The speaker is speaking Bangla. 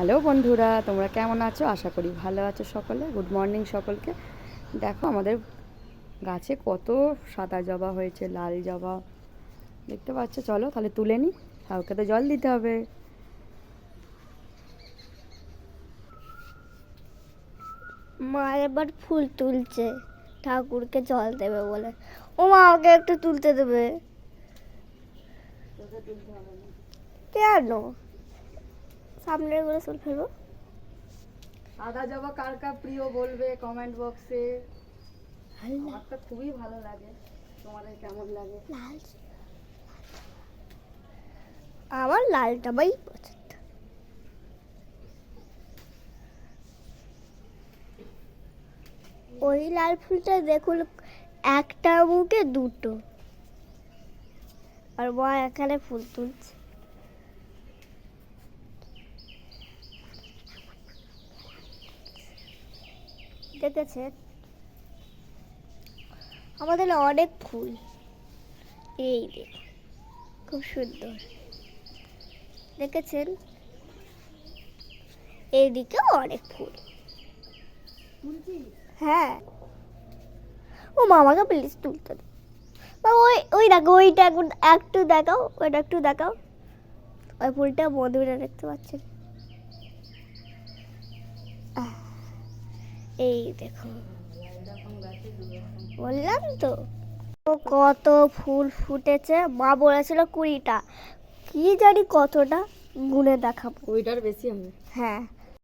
হ্যালো বন্ধুরা, তোমরা কেমন আছো? আশা করি ভালো আছো সকলে। গুড মর্নিং সকলকে। দেখো, আমাদের গাছে কত সাদা জবা হয়েছে, লাল জবা। দেখতে পাচ্ছ? চলো তাহলে তুলে নিই কাউকে তো জল দিতে হবে। মা এবার ফুল তুলছে। ঠাকুরকে জল দেবে বলে। ও মা আমাকে একটু তুলতে দেবে। কেন? সামনেরগুলো ফুল ফেলব সাদা জবা কার কার প্রিয় বলবে কমেন্ট বক্সে আমার তো খুবই ভালো লাগে। তোমাদের কেমন লাগে? লাল আমার লাল জামাই পছন্দ। ওই লাল ফুলটা দেখুন একটা মুখে দুটো। আর মা এখানে ফুল তুলছে। দেখেছেন আমাদের না অনেক ফুল এই দেখুন খুব সুন্দর। দেখেছেন? এইদিকেও অনেক ফুল হ্যাঁ। ও মামাকে প্লিজ তুলতে দাও বা ওই ওই দেখো ওইটা এখন একটু দেখাও ওইটা একটু দেখাও। ওই ফুলটা মধুরা দেখতে পাচ্ছেন। আহ, এই দেখো। বললাম তো ও কত ফুল ফুটেছে। মা বলেছিল কুড়িটা। কি জানি কতটা গুনে দেখাবো। কুড়িটার বেশি হবে। হ্যাঁ।